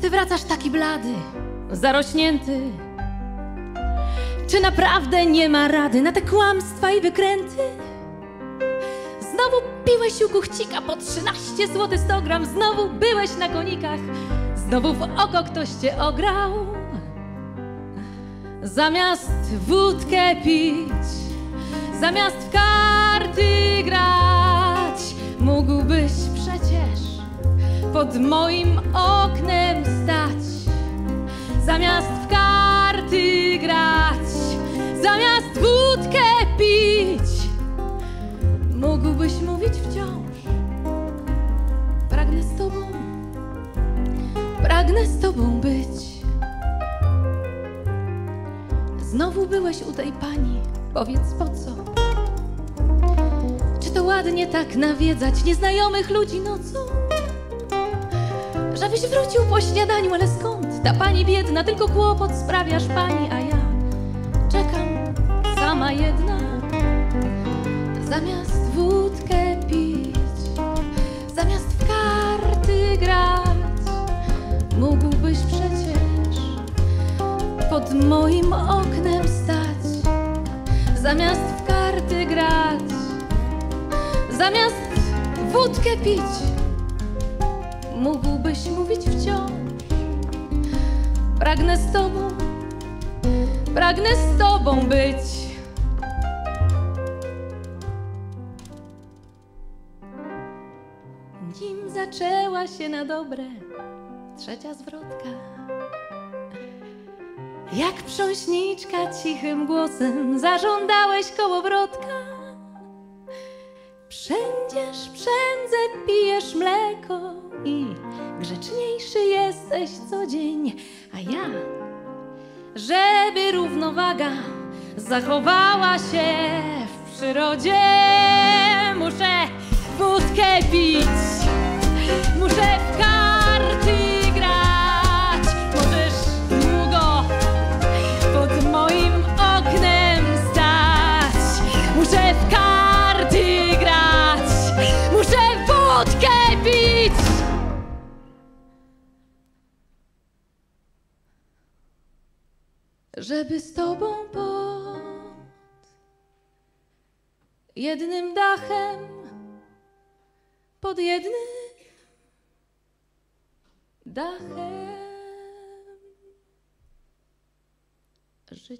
ty wracasz taki blady, zarośnięty? Czy naprawdę nie ma rady na te kłamstwa i wykręty? Znowu piłeś u kuchcika po 13 zł 100 gram, znowu byłeś na konikach, znowu w oko ktoś cię ograł. Zamiast wódkę pić, zamiast w karty grać, mógłbyś przecież pod moim oknem. Zamiast w karty grać, zamiast wódkę pić, mógłbyś mówić wciąż. Pragnę z tobą, pragnę z tobą być. Znowu byłeś u tej pani, powiedz po co? Czy to ładnie tak nawiedzać nieznajomych ludzi nocą? Żebyś wrócił po śniadaniu, ale skąd? Ta pani biedna, tylko kłopot sprawiasz pani, a ja czekam sama jedna. Zamiast wódkę pić, zamiast w karty grać, mógłbyś przecież pod moim oknem stać. Zamiast w karty grać, zamiast wódkę pić, mógłbyś mówić wciąż. Pragnę z tobą, pragnę z tobą być. Nim zaczęła się na dobre trzecia zwrotka, jak prząśniczka cichym głosem zażądałeś kołowrotka. Przędziesz, przędzę, pijesz mleko i grzeczniejszy jesteś co dzień, a ja, żeby równowaga zachowała się w przyrodzie, muszę wódkę pić, muszę Żeby z tobą pod jednym dachem, pod jednym dachem żyć.